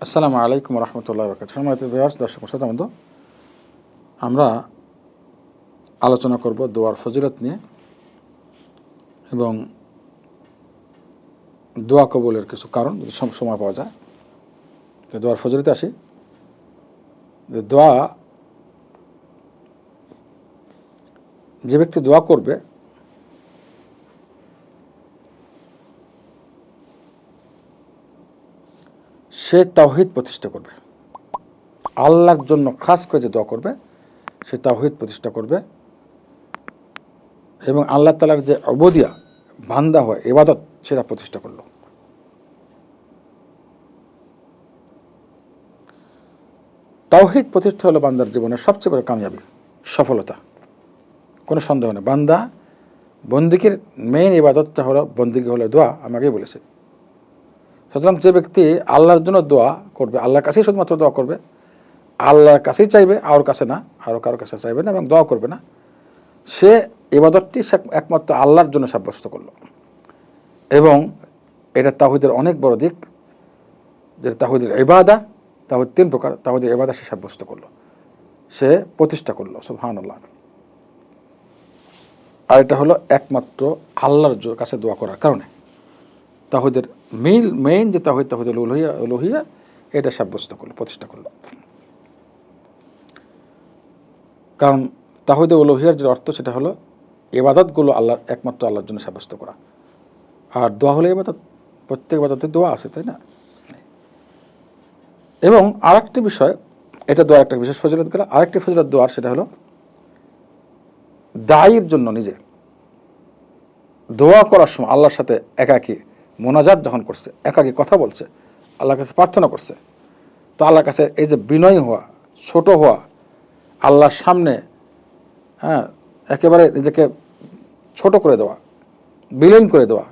আসসালামু আলাইকুম রহমতুল্লাহ বরকাত সম্মানিত বিহার দর্শক শ্রোতা বন্ধু আমরা আলোচনা করব দোয়ার ফজিলত নিয়ে এবং দোয়া কবলের কিছু কারণ, যদি সম- সময় পাওয়া যায়। তো দোয়ার ফজিলতে আসি। যে দোয়া, যে ব্যক্তি দোয়া করবে সে তাওহিদ প্রতিষ্ঠা করবে। আল্লাহর জন্য খাস করে যে দোয়া করবে, সে তাওহিদ প্রতিষ্ঠা করবে। এবং আল্লাহ তালার যে অবদিয়া, বান্দা হয় এবাদত সেটা প্রতিষ্ঠা করল। তাওহিদ প্রতিষ্ঠা হলো বান্দার জীবনের সবচেয়ে বড় কামিয়াবি, সফলতা। কোনো সন্দেহ নেই। বান্দা বন্দিকের মেইন ইবাদতটা হলো বন্দিকে হলো দোয়া, আমি আগেই বলেছি। সুতরাং যে ব্যক্তি আল্লাহর জন্য দোয়া করবে, আল্লাহর কাছেই শুধুমাত্র দোয়া করবে, আল্লাহর কাছেই চাইবে, আর কাছে না আরও কারোর কাছে চাইবে না এবং দোয়া করবে না, সে এবাদতটি একমাত্র আল্লাহর জন্য সাব্যস্ত করল। এবং এটা তাহিদের অনেক বড় দিক, যেটা তাহিদের এবাদা তাহিদ তিন প্রকার তাহিদের ইবাদা সে সাব্যস্ত করল, সে প্রতিষ্ঠা করল সুবহান আল্লাহ আর এটা হলো একমাত্র আল্লাহর কাছে দোয়া করার কারণে। তাহিদের মেইন মেইন যে তাহিদ তাহিদ লোহিয়া লোহিয়া, এটা সাব্যস্ত করল, প্রতিষ্ঠা করল। কারণ তাহিদে লোহিয়ার যে অর্থ, সেটা হলো এবাদতগুলো আল্লাহর, একমাত্র আল্লাহর জন্য সাব্যস্ত করা। আর দোয়া হলো এবাদত, প্রত্যেক এবাদতে দোয়া আছে, তাই না? এবং আরেকটি বিষয়, এটা দোয়ার একটা বিশেষ ফজিলত গেল, আরেকটি ফজিলত দোয়ার সেটা হলো, দায়ের জন্য নিজে দোয়া করার সময় আল্লাহর সাথে একাকী মোনাজাত যখন করছে, একাকী কথা বলছে, আল্লাহর কাছে প্রার্থনা করছে, তো আল্লাহর কাছে এই যে বিনয়ী হওয়া, ছোট হওয়া, আল্লাহর সামনে হ্যাঁ একেবারে নিজেকে ছোট করে দেওয়া, বিলীন করে দেওয়া,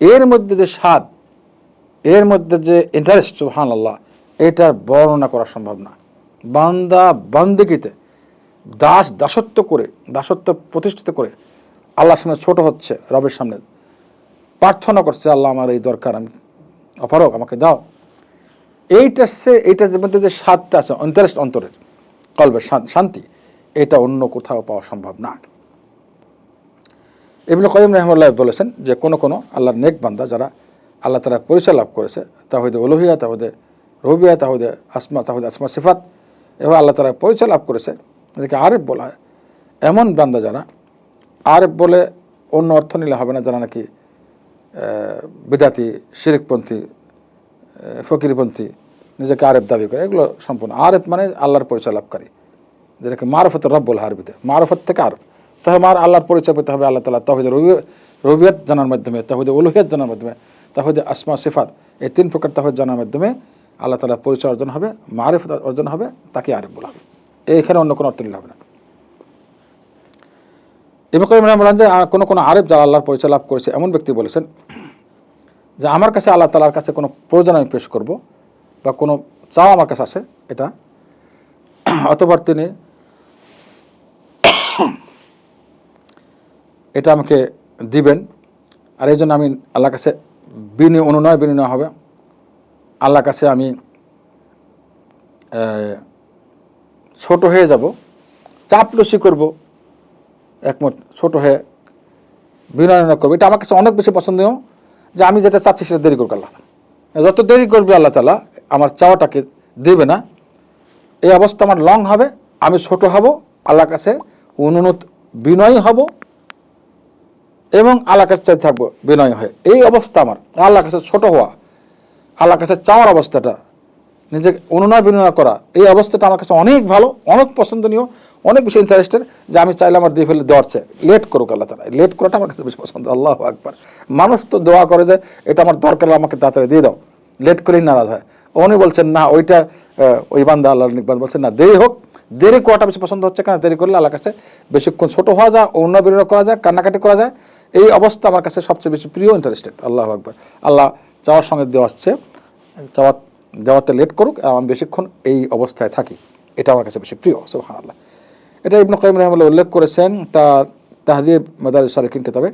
এর মধ্যে যে স্বাদ, এর মধ্যে যে ইন্টারেস্ট সুহান আল্লাহ এটার বর্ণনা করা সম্ভব না। বান্দা বান্দিকিতে দাস দাসত্ব করে, দাসত্ব প্রতিষ্ঠিত করে, আল্লাহর সামনে ছোট হচ্ছে, রবের সামনে প্রার্থনা করছে, আল্লাহ আমার এই দরকার, আমি অপারক আমাকে দাও। এইটা সে, এইটার মধ্যে যে স্বাদটা আছে ইন্টারেস্ট অন্তরের কল্পের শান্তি, এটা অন্য কোথাও পাওয়া সম্ভব না। এমনি কয়ম রহমুল্লাহ বলেছেন যে, কোনো কোনো আল্লাহর নেক বান্দা যারা আল্লাহ তারা পরিচয় লাভ করেছে তাহলে ওলহিয়া তাহলে রবিয়া তাহলে আসমা তাহলে আসমা সিফাত এবং আল্লাহ তারা পরিচয় লাভ করেছে, এদেরকে আরেফ বলা হয়। এমন বান্দা যারা, আরেফ বলে অন্য অর্থ নিলে হবে না, যারা নাকি বিদাতি, শিরিকপন্থী ফকিরপন্থী নিজেকে আরেফ দাবি করে, এগুলো সম্পূর্ণ। আরেফ মানে আল্লাহর পরিচয় লাভকারী। যেটাকে মারফত রব্বুল হারবিতে মারফত থেকে আরব তাহলে মার আল্লাহর পরিচয় পেতে হবে আল্লাহ তালা তাহিদ রবিয়ত জানার মাধ্যমে, তাহিদ উলুহিয়ত জানার মাধ্যমে, তাহিদ আসমা, সিফাত, এই তিন প্রকার তাহিদ জানার মাধ্যমে আল্লাহ তালার পরিচয় অর্জন হবে, মারিফত অর্জন হবে তাকে আরেফ বলা হবে। এইখানে অন্য কোনো অর্থ হবে না। এবার করিম বলেন যে কোনো কোনো আরেফ যারা আল্লাহর পরিচয় লাভ করেছে, এমন ব্যক্তি বলেছেন যে, আমার কাছে আল্লাহ তালার কাছে কোনো প্রয়োজন আমি পেশ করব বা কোনো চাও আমার কাছে আছে, এটা। অতবার তিনি এটা আমাকে দিবেন। আর এই জন্য আমি আল্লাহর কাছে বিনয়, অনুনয় বিনিময় হবে। আল্লাহর কাছে আমি ছোট হয়ে যাব, চাপলুসি করব। একমত, ছোট হয়ে বিনয় করব। এটা আমার কাছে অনেক বেশি পছন্দীয় যে আমি যেটা চাচ্ছি সেটা দেরি করব আল্লাহ যত দেরি করবে আল্লাহ তালা, আমার চাওয়াটাকে দেবে না। এই অবস্থা আমার লং হবে, আমি ছোট হব, আল্লাহর কাছে অনুনত বিনয়ী হব এবং আল্লাহর কাছে চাই থাকব বিনয় হয়ে। এই অবস্থা আমার আল্লাহ কাছে ছোট হওয়া, আল্লাহর কাছে চাওয়ার অবস্থাটা, নিজেকে অনুনয় বিনয় করা, এই অবস্থাটা আমার কাছে অনেক ভালো, অনেক পছন্দনীয় অনেক বেশি ইন্টারেস্টেড যে আমি চাইলে আমার দিয়ে ফেলে দেওয়ার চেয়ে লেট করুক আল্লাহ তালা লেট করাটা আমার কাছে বেশি পছন্দ, আল্লাহ আকবার। মানুষ তো দোয়া করে যে, এটা আমার দরকার, আমাকে তাড়াতাড়ি দিয়ে দাও। লেট করেই নারাজ হয়। উনি বলছেন, না, ওইটা ওই বান্দা আল্লাহ নিকবান বলছেন, না, দেরি হোক। দেরি করাটা বেশি পছন্দ হচ্ছে কেন? দেরি করলে আল্লাহ কাছে বেশিক্ষণ ছোটো হওয়া যায়, অন্য বিরোধ করা যায়, কান্নাকাটি করা যায়। এই অবস্থা আমার কাছে সবচেয়ে বেশি প্রিয় ইন্টারেস্টেড আল্লাহ আকবার। আল্লাহ চাওয়ার সঙ্গে দেওয়া হচ্ছে, চাওয়া, দেওয়াতে লেট করুক আমি বেশিক্ষণ এই অবস্থায় থাকি। এটা আমার কাছে বেশি প্রিয় সুবহান আল্লাহ এটা ইবনু কাইম রহমুল্লাহ উল্লেখ করেছেন তার তাহদিব মাদার সালেকিন কিতাবে।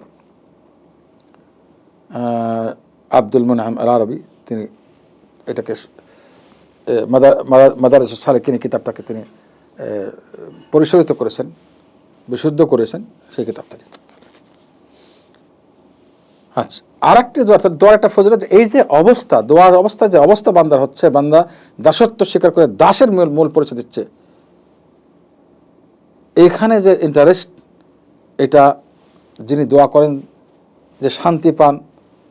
আব্দুল মুনাম আল আরবি তিনি এটাকে মাদারেস সালেকিনী কিতাবটাকে তিনি পরিচালিত করেছেন, বিশুদ্ধ করেছেন সেই কিতাব থেকে আচ্ছা আর একটি দোয়া, অর্থাৎ দোয়ার একটা ফজিলত, এই যে অবস্থা, দোয়ার অবস্থা, যে অবস্থা বান্দার হচ্ছে, বান্দা দাসত্ব স্বীকার করে দাসের মূল মূল পরিচয় দিচ্ছে এখানে যে ইন্টারেস্ট এটা যিনি দোয়া করেন, যে শান্তি পান,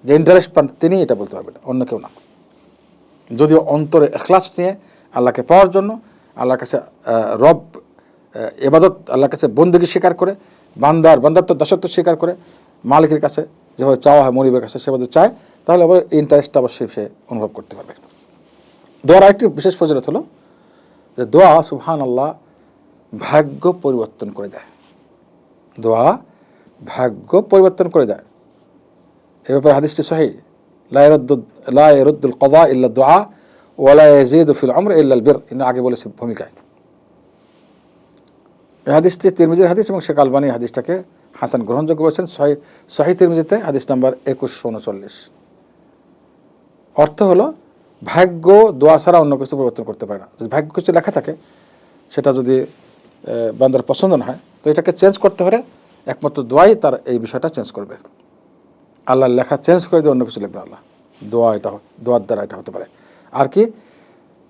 যে ইন্টারেস্ট পান, তিনি এটা বলতে পারবেন, অন্য কেউ না। যদিও অন্তরে এখলাস নিয়ে আল্লাহকে পাওয়ার জন্য, আল্লাহর কাছে রব এবাদত, আল্লাহর কাছে বন্দুকি স্বীকার করে, বান্দার বান্দাত্ব দাসত্ব স্বীকার করে, মালিকের কাছে যেভাবে চাওয়া হয় মরিবের কাছে সেভাবে চায়, তাহলে আবার ইন্টারেস্টটা অবশ্যই সে অনুভব করতে পারবে। দোয়ার আরেকটি বিশেষ ফজিলত হলো, যে দোয়া সুবহান আল্লাহ ভাগ্য পরিবর্তন করে দেয়। দোয়া ভাগ্য পরিবর্তন করে দেয়। এ ব্যাপারে হাদিসটি সহি। লা ইয়ারুদ্দু- লা ইয়ারুদ্দুল কদা ইল্লা দোয়া ওয়ালা ইয়াজিদু ফিল আমর ইল্লা আল বির ইনি আগে বলেছে ভূমিকায়। এই হাদিসটি তিরমিজির হাদিস এবং শেখ আলবানী হাদিসটাকে হাসান গ্রহণযোগ্য বলেছেন সহি সহি তিরমিজিতে হাদিস নাম্বার একুশশো উনচল্লিশ। অর্থ হলো ভাগ্য দোয়া ছাড়া অন্য কিছু পরিবর্তন করতে পারে না। যদি ভাগ্য কিছু লেখা থাকে, সেটা যদি বান্দার পছন্দ না হয়, তো এটাকে চেঞ্জ করতে পারে একমাত্র দোয়াই তার এই বিষয়টা চেঞ্জ করবে। আল্লাহর লেখা চেঞ্জ করে দিয়ে অন্য কিছু লিখবে আল্লাহ। দোয়া এটা দোয়ার দ্বারা এটা হতে পারে। আর কি,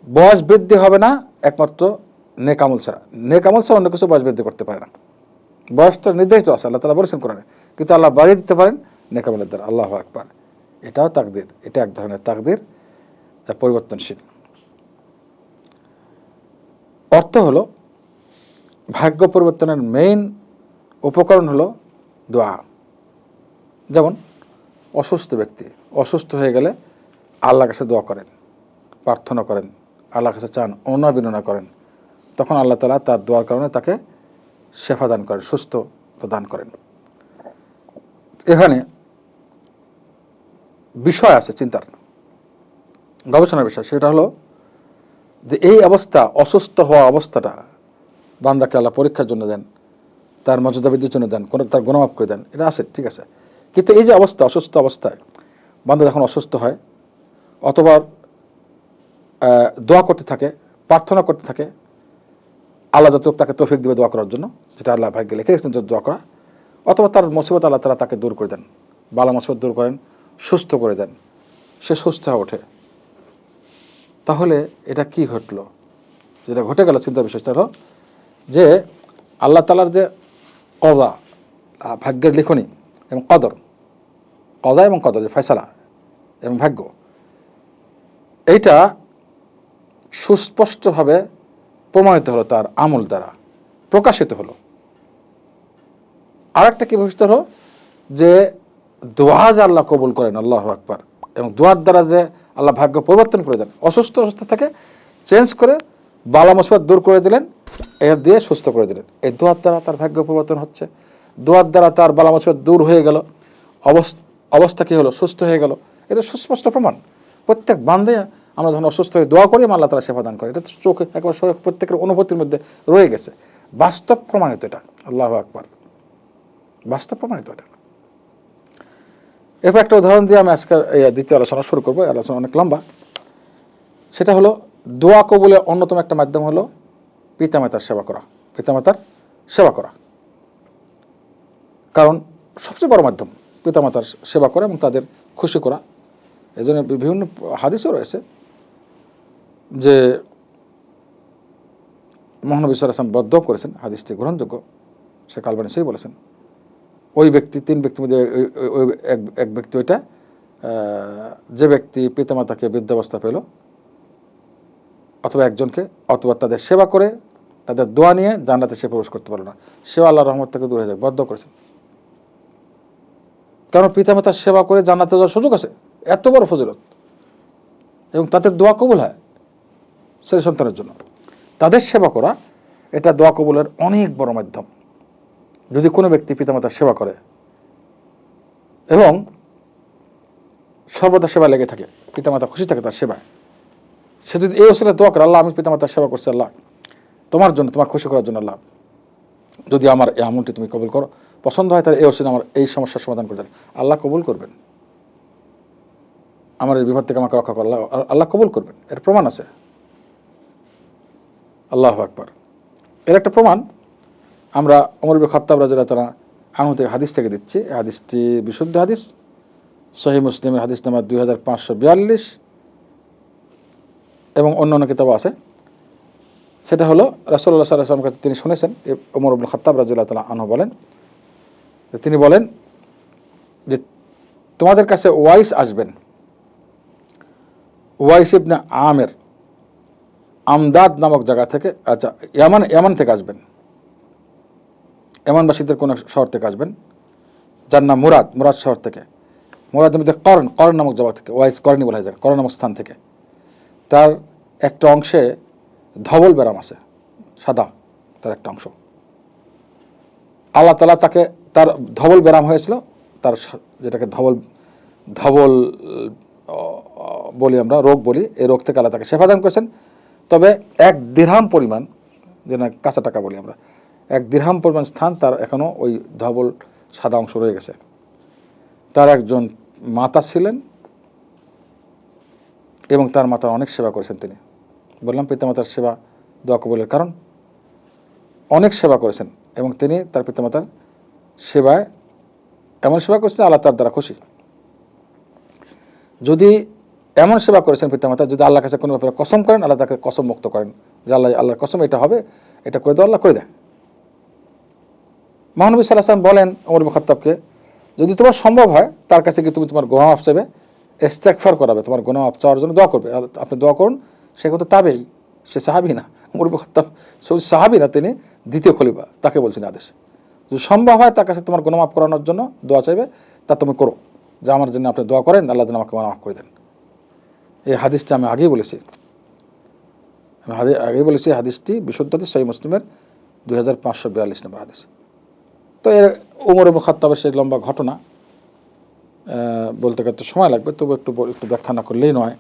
বয়স বৃদ্ধি হবে না একমাত্র নেকামল ছাড়া। নেকামল ছাড়া অন্য কিছু বয়স বৃদ্ধি করতে পারে না। বয়স তো নির্ধারিত আছে, আল্লাহ তালা বলেছেন কোরআনে। কিন্তু আল্লাহ বাড়িয়ে দিতে পারেন নেকামলের দ্বারা। আল্লাহ একবার এটাও তাকদির। এটা এক ধরনের তাকদির, যা পরিবর্তনশীল। অর্থ হলো ভাগ্য পরিবর্তনের মেইন উপকরণ হলো দোয়া। যেমন, অসুস্থ ব্যক্তি, অসুস্থ হয়ে গেলে আল্লাহর কাছে দোয়া করেন, প্রার্থনা করেন, আল্লাহর কাছে চান অনা বিননা করেন। তখন আল্লাহ তালা তার দোয়ার কারণে তাকে শেফা দান করেন, সুস্থ দান করেন। এখানে বিষয় আছে চিন্তার। গবেষণার বিষয়, সেটা হলো যে এই অবস্থা, অসুস্থ হওয়া অবস্থাটা বান্দাকে আল্লাহ পরীক্ষার জন্য দেন, তার মর্যাদা বৃদ্ধির জন্য দেন, কোনো তার গণমাপ করে দেন, এটা আছে, ঠিক আছে। কিন্তু এই যে অবস্থা, অসুস্থ অবস্থায়, বান্দা যখন অসুস্থ হয়, অথবা দোয়া করতে থাকে, প্রার্থনা করতে থাকে, আল্লাহ যত তাকে তৌফিক দিবে দোয়া করার জন্য, যেটা আল্লাহ ভাগ্যে লিখে রেখেছেন দোয়া করা, অথবা তার মুসিবত আল্লাহ তালা তাকে দূর করে দেন, বালা মুসিবত দূর করেন, সুস্থ করে দেন, সে সুস্থ হয়ে ওঠে। তাহলে এটা কি ঘটলো? যেটা ঘটে গেল চিন্তা বিষয়টা হলো যে আল্লাহ তালার যে কদা ভাগ্যের লিখনি এবং কদর কদা এবং কদর, যে ফয়সালা এবং ভাগ্য, এইটা সুস্পষ্টভাবে প্রমাণিত হলো তার আমল দ্বারা, প্রকাশিত হলো। আর একটা কি বৈশিষ্ট্য হলো? যে দোয়া যে আল্লাহ কবুল করেন, আল্লাহ আকবার, এবং দোয়ার দ্বারা যে আল্লাহ ভাগ্য পরিবর্তন করে দেন, অসুস্থ অবস্থা থেকে চেঞ্জ করে বালা মুসিবত দূর করে দিলেন এর দিয়ে সুস্থ করে দিলেন। এই দোয়ার দ্বারা তার ভাগ্য পরিবর্তন হচ্ছে। দোয়ার দ্বারা তার বালা মুসিবত দূর হয়ে গেল। অবস্থা অবস্থা কী হলো? সুস্থ হয়ে গেল। এটা সুস্পষ্ট প্রমাণ। প্রত্যেক বান্ধে আমরা যখন অসুস্থ হয়ে দোয়া করি আল্লাহ তালা সেবা দান করি। এটা চোখে একবার প্রত্যেকের অনুভূতির মধ্যে রয়ে গেছে। বাস্তব প্রমাণিত এটা। আল্লাহ আকবার। বাস্তব প্রমাণিত এটা। এরপর একটা উদাহরণ দিয়ে আমি আজকের দ্বিতীয় আলোচনা শুরু করব। আলোচনা অনেক লম্বা। সেটা হলো, দোয়া কবুলের অন্যতম একটা মাধ্যম হলো পিতামাতার সেবা করা, পিতামাতার সেবা করা। কারণ সবচেয়ে বড় মাধ্যম পিতামাতার সেবা করা এবং তাদের খুশি করা। এই জন্য বিভিন্ন হাদিসও রয়েছে যে মহানবী সাল্লাম বদ্ধ করেছেন, হাদিসটি গ্রহণযোগ্য সে কালবানি সেই বলেছেন। ওই ব্যক্তি, তিন ব্যক্তির মধ্যে ওই- এক ব্যক্তি ওইটা যে ব্যক্তি পিতামাতাকে বৃদ্ধাবস্থা পেল অথবা একজনকে অথবা তাদের সেবা করে তাদের দোয়া নিয়ে জান্নাতে সে প্রবেশ করতে পারল না। সেও আল্লাহ রহমত থেকে দূরে যায়, বদ্ধ করেছেন কারণ পিতামাতার সেবা করে জান্নাতে যাওয়ার সুযোগ আছে? এত বড় ফজিলত। এবং তাদের দোয়া কবুল হয় ছেলে সন্তানের জন্য। তাদের সেবা করা, এটা দোয়া কবুলের অনেক বড় মাধ্যম। যদি কোনো ব্যক্তি পিতামাতার সেবা করে এবং সর্বদা সেবা লেগে থাকে, পিতামাতা খুশি থাকে তার সেবায়, সে যদি এই অসলে দোয়া করে, আল্লাহ আমি পিতামাতার সেবা করছি, আল্লাহ তোমার জন্য তোমার খুশি করার জন্য লাভ। যদি আমার এই আমলটি তুমি কবুল করো, পছন্দ হয় তাহলে এই অসলে আমার এই সমস্যার সমাধান করে দেন আল্লাহ কবুল করবেন। আমার এই বিপদ থেকে আমাকে রক্ষা করো আল্লাহ কবুল করবেন। এর প্রমাণ আছে। আল্লাহ আকবর। এর একটা প্রমাণ, আমরা অমর খাত্তাব রাজুল্লাহ তারা আনু থেকে হাদিস থেকে দিচ্ছি। এই হাদিসটি বিশুদ্ধ হাদিস। সহি মুসলিমের হাদিস নাম্বার দুই হাজার পাঁচশো বিয়াল্লিশ এবং অন্য অন্য কিতাব আছে। সেটা হলো রাসুল্লাহ সাল্লাহামের কাছে তিনি শুনেছেন ওমর আব্দুল খত্তাব রাজুল্লাহ তালা আনহু বলেন তিনি বলেন যে তোমাদের কাছে ওয়াইস আসবেন। ওয়াইস ইবনে আমের আমদাদ নামক জায়গা থেকে আচ্ছা ইয়ামান ইয়ামান থেকে আসবেন। এমনবাসীদের কোনো শহর থেকে আসবেন। যার নাম মুরাদ মুরাদ শহর থেকে। মুরাদের মধ্যে করণ করণ নামক জায়গা থেকে, ওয়াইস করণী বলা যায়, করণ নামক স্থান থেকে। তার একটা অংশে ধবল ব্যারাম আছে, সাদা, তার একটা অংশ। আল্লাহ তালা তাকে, তার ধবল ব্যারাম হয়েছিল, তার যেটাকে ধবল ধবল বলি আমরা, রোগ বলি, এই রোগ থেকে আল্লাহ তাকে সেবাদান করেছেন। তবে এক দিরহাম পরিমাণ যে না কাঁচা টাকা বলি আমরা, এক দিরহাম পরিমাণ স্থান তার এখনও ওই ধবল সাদা অংশ রয়ে গেছে। তার একজন মাতা ছিলেন, এবং তার মাতার অনেক সেবা করেছেন তিনি। বললাম, পিতামাতার সেবা দোয়া কবুলের কারণ। অনেক সেবা করেছেন এবং তিনি তার পিতামাতার সেবায় এমন সেবা করেছেন আল্লাহ তার দ্বারা খুশি। যদি এমন সেবা করেছেন পিতামাতা, যদি আল্লাহ কাছে কোনো ব্যাপারে কসম করেন, আল্লাহ তাকে কসম মুক্ত করেন যে আল্লাহ, আল্লাহর কসম এটা হবে, এটা করে দেওয়া আল্লাহ করে দেয়। মহানবী সাল্লাহ আসলাম বলেন অমর মুখাত্তাবকে যদি তোমার সম্ভব হয়, তার কাছে কি তুমি তোমার গোনা মাফ চাইবে ইস্তেকফার করাবে, তোমার গোনা মাফ চাওয়ার জন্য দোয়া করবে। আপনি দোয়া করুন সে কথা তাবেই, সে সাহাবি না ওমর মুখাত্তাব শুধু সাহাবি না, তিনি দ্বিতীয় খলিফা, তাকে বলছেন আদেশ। যদি সম্ভব হয় তার কাছে তোমার গোনা মাফ করানোর জন্য দোয়া চাইবে, তা তুমি করো। যে আমার জন্য আপনি দোয়া করেন, আল্লাহ যেন আমাকে মাফ করে দেন। এই হাদিসটা আমি আগেই বলেছি। আমি আগেই বলেছি হাদিসটি বিশুদ্ধ হাদিস সহি মুসলিমের দুই হাজার পাঁচশো বিয়াল্লিশ নম্বর হাদিস। তো এর উমর এবং খাত্তাবের সেই লম্বা ঘটনা বলতে গেলে তো সময় লাগবে, তবু একটু একটু ব্যাখ্যা না করলেই নয়।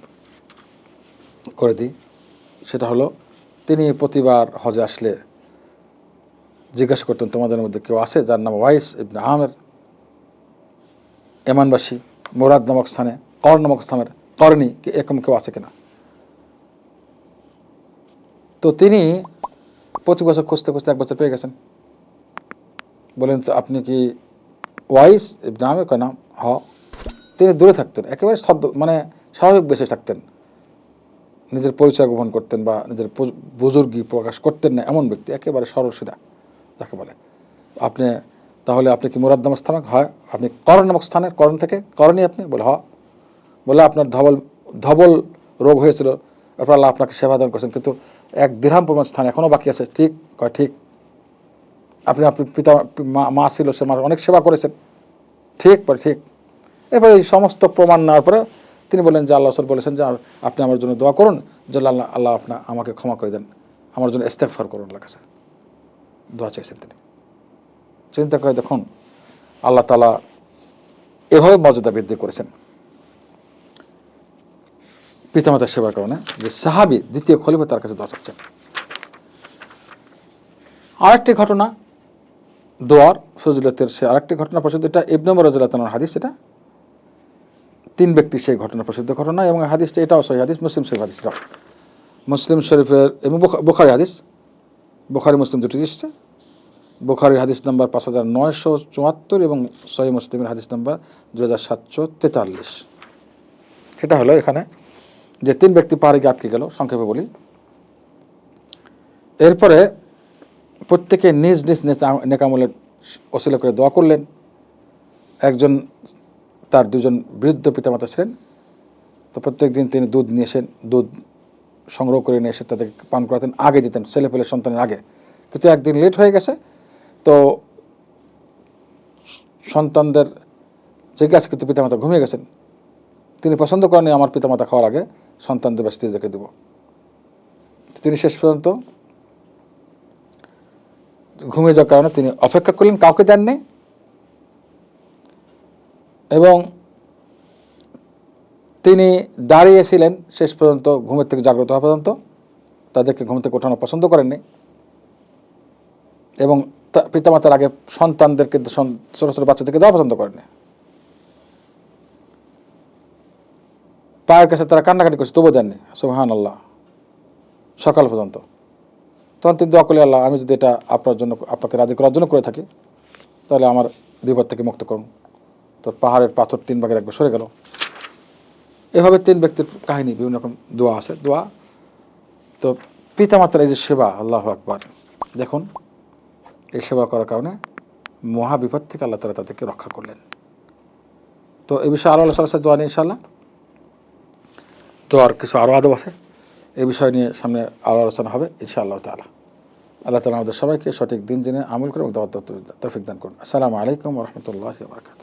করে দিই। সেটা হলো, তিনি প্রতিবার হজে আসলে জিজ্ঞাসা করতেন, তোমাদের মধ্যে কেউ আছে যার নাম ওয়াইস ইবনে আমের? এমানবাসী, মোরাদ নামক স্থানে কর নামক স্থানের করণী এরকম কেউ আছে কিনা? তো তিনি প্রতি বছর খুঁজতে খুঁজতে এক বছর পেয়ে গেছেন। বলেন, তো আপনি কি ওয়াইস ইবনে আমের? কয় নাম হ। তিনি দূরে থাকতেন, একেবারে ছদ্ম মানে স্বাভাবিক বেশে থাকতেন। নিজের পরিচয় গোপন করতেন বা নিজের বুজুর্গি প্রকাশ করতেন না এমন ব্যক্তি, একেবারে সরল সিধা, যাকে বলে। আপনি, তাহলে আপনি কি মুরাদ নামক স্থানে হয়, আপনি করণ নামক স্থানের, করণ থেকে করণই আপনি? বলে, হ। বলে, আপনার ধবল ধবল রোগ হয়েছিল, এরপর আল্লাহ আপনাকে সেবা দান করেছেন। কিন্তু এক দীর্হাম পরিমাণ স্থান এখনও বাকি আছে। ঠিক? কয়, ঠিক। আপনি আপনি পিতা, মা মা ছিল, সে মার অনেক সেবা করেছেন। ঠিক, পরে ঠিক। এরপরে এই সমস্ত প্রমাণ নেওয়ার পরে তিনি বললেন যে আল্লাহ রসুল বলেছেন যে আপনি আমার জন্য দোয়া করুন যে আল্লাহ আল্লাহ আপনা, আমাকে ক্ষমা করে দেন। আমার জন্য ইস্তেকফার করুন আল্লাহ কাছে। দোয়া চাইছেন তিনি। চিন্তা করে দেখুন, আল্লাহ তালা এভাবে মর্যাদা বৃদ্ধি করেছেন। পিতামাতার সেবার কারণে যে সাহাবি দ্বিতীয় খলিফা তার কাছে দোয়া চাচ্ছেন। আরেকটি ঘটনা, দোয়ার ফজিলতের সে আরেকটি ঘটনা প্রসিদ্ধ এটা ইবনম রাজুল্লাহ হাদিস, এটা তিন ব্যক্তি সেই ঘটনা প্রসিদ্ধ ঘটনা এবং হাদিসটা এটাও সহি হাদিস, মুসলিম শরীফ হাদিস মুসলিম শরীফের এবং বুখা- বুখারি হাদিস। বুখারি, মুসলিম দুটি এসছে বুখারির হাদিস নাম্বার পাঁচ হাজার নয়শো চুয়াত্তর এবং সহি মুসলিমের হাদিস নাম্বার দু হাজার সাতশো তেতাল্লিশ। সেটা হলো এখানে যে তিন ব্যক্তি পাহাড়ে গিয়ে আটকে গেল, সংক্ষেপে বলি। এরপরে প্রত্যেকে নিজ নিজ নেতা- নেকামলের অশিলা করে দোয়া করলেন। একজন তার দুজন বৃদ্ধ পিতামাতা ছিলেন। তো প্রত্যেক দিন তিনি দুধ নিয়ে এসেন দুধ সংগ্রহ করে নিয়ে এসে তাদেরকে পান করাতেন, আগে দিতেন ছেলে পেলে সন্তানের আগে। কিন্তু একদিন লেট হয়ে গেছে, তো সন্তানদের জিজ্ঞাসা কিন্তু পিতামাতা ঘুমিয়ে গেছেন। তিনি পছন্দ করেনি আমার পিতামাতা খাওয়ার আগে, সন্তানদের বা স্ত্রীদেরকে দেব। তিনি শেষ পর্যন্ত ঘুমিয়ে যাওয়ার কারণে তিনি অপেক্ষা করলেন, কাউকে দেননি। এবং তিনি দাঁড়িয়েছিলেন শেষ পর্যন্ত ঘুমের থেকে জাগ্রত হওয়া পর্যন্ত। তাদেরকে ঘুম থেকে ওঠানো পছন্দ করেননি। এবং পিতামাতার আগে সন্তানদেরকে সন- ছোটো ছোটো বাচ্চাদেরকে দেওয়া পছন্দ করেনি পায়ের কাছে তারা কান্নাকাটি করছে তবু দেননি। সুহান আল্লাহ সকাল পর্যন্ত। তখন তিনি দোয়া করলে আল্লাহ, আমি যদি এটা আপনার জন্য, আপনাকে রাজি করার জন্য করে থাকি, তাহলে আমার বিপদ থেকে মুক্ত করুন। তো পাহাড়ের পাথর তিন ভাগের একবার সরে গেল। এভাবে তিন ব্যক্তির কাহিনী, বিভিন্ন রকম দোয়া আছে। দোয়া, তো পিতামাতার এই যে সেবা, আল্লাহ আকবার। দেখুন, এই সেবা করার কারণে মহা বিপদ থেকে আল্লাহ তালা তাদেরকে রক্ষা করলেন। তো এই বিষয়ে আরও আলোচনা দোয়া নিয়ে ইনশাল্লাহ দোয়ার কিছু আরও আদব আছে এই বিষয় নিয়ে সামনে আরও আলোচনা হবে ইনশাআল্লাহ তালা আল্লাহ তালা আমাদের সবাইকে সঠিক দিন জেনে আমল করে এবং দান করুন। আসসালামু আলাইকুম রহমতুল্লাহ বারকাত